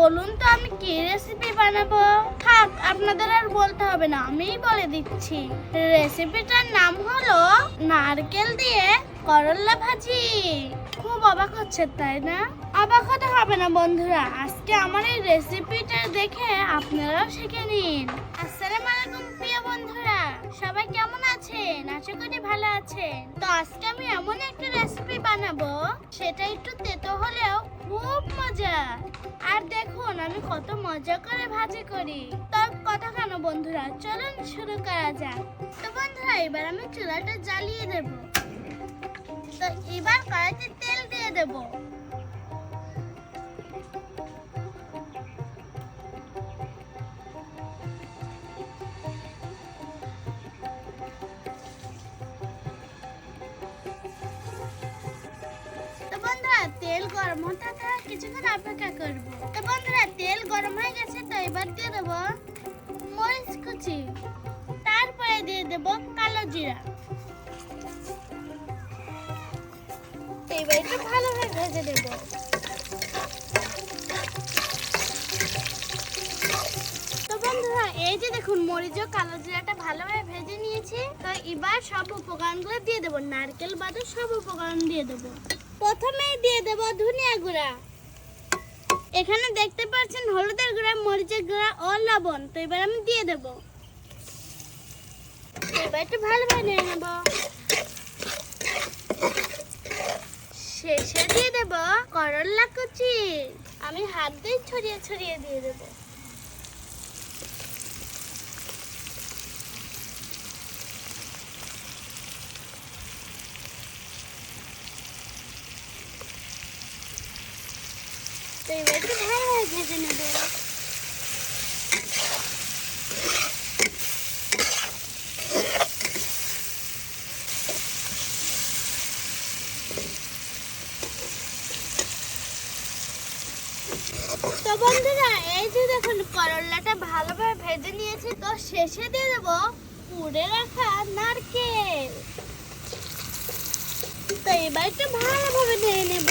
বলুন তো আমি কি রেসিপি বানাবো? থাক, আপনাদের আর বলতে হবে না, আমিই বলে দিচ্ছি। রেসিপিটার নাম হলো নারকেল দিয়ে করল্লা ভাজি। খুব অবাক হচ্ছে, তাই না? অবাক হতে হবে না, বন্ধুরা। আজকে আমার এই রেসিপিটা দেখে আপনারাও শিখে নিন। আশা করি ভালো আছেন তো আজকে আমি এমন একটা রেসিপি বানাবো, সেটা একটু তেতো হলেও খুব মজা। আর দেখুন, আমি কত মজা করে ভাজি করি। তো কথা কেন বন্ধুরা? চলুন শুরু করা যাক। তো বন্ধুরা, এবার আমি চুলাটা জ্বালিয়ে দেব। তো এবার কড়াইতে তেল দিয়ে দেব। তেল গরম হতে থাকা কিছুক্ষণ অপেক্ষা করব। তো বন্ধুরা, তেল গরম হয়ে গেছে, তো এবার দিয়ে দেব মরিচ কুচি। তারপরে দিয়ে দেব কালো জিরা। এবার একটু ভালোভাবে ভেজে দেব তো বন্ধুরা, এই যে দেখুন, মরিচ ও কালো জিরাটা ভালোভাবে ভেজে নিয়েছি। তো এবার সব উপকরণগুলো দিয়ে দেবো। নারকেল বাদে সব উপকরণ দিয়ে দেবো। প্রথমেই দিয়ে দেব ধনিয়া গুঁড়া। এখানে দেখতে পাচ্ছেন হলুদের গুঁড়া, মরিচের গুঁড়া ও লবণ। তো এবার আমি দিয়ে দেব। এবার একটু ভালোভাবে নিয়ে নেব। শেষে দিয়ে দেব করল্লা কুচি। আমি হাত দিয়ে ছড়িয়ে ছড়িয়ে দিয়ে দেবো। তো এবার একটু ভালোভাবে ভেজে নেব তো বন্ধুরা, এই যে দেখুন, করলাটা ভালোভাবে ভেজে নিয়েছি, তো শেষে দিয়ে দেব পুড়ে রাখা নারকেল। তো এবার একটু ভালোভাবে নিয়ে নেব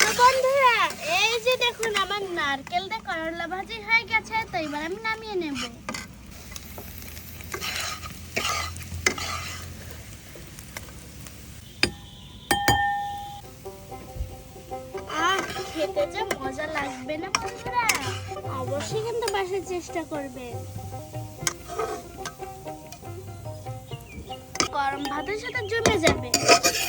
তো বন্ধুরা এই যে দেখুন, আমার নারকেল দিয়ে করলা ভাজি হয়ে গেছে, তো এবার আমি নামিয়ে নেব। খেতে যে মজা লাগবে না অবশ্যই কিন্তু বাসার চেষ্টা করবে। গরম ভাতের সাথে জমে যাবে।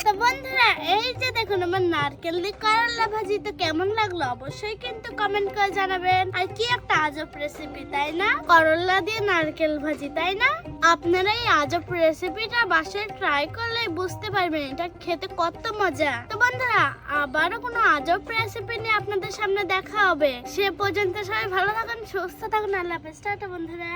তো বন্ধুরা, এই যে দেখুন, আমার নারকেল দিয়ে করলা ভাজি তো কেমন লাগল অবশ্যই কিন্তু কমেন্ট করে জানাবেন। আর কি একটা আজব রেসিপি তাই না? করলা দিয়ে নারকেল ভাজি, তাই না? আপনারা এই আজব রেসিপিটা বাসায় ট্রাই করলে বুঝতে পারবেন, এটা খেতে কত মজা। তো বন্ধুরা, আবারও কোনো আজব রেসিপি নিয়ে আপনাদের সামনে দেখা হবে। সে পর্যন্ত সবাই ভালো থাকুন, সুস্থ থাকুন, আল্লাহ হাফেজ। টাটা বন্ধুরা।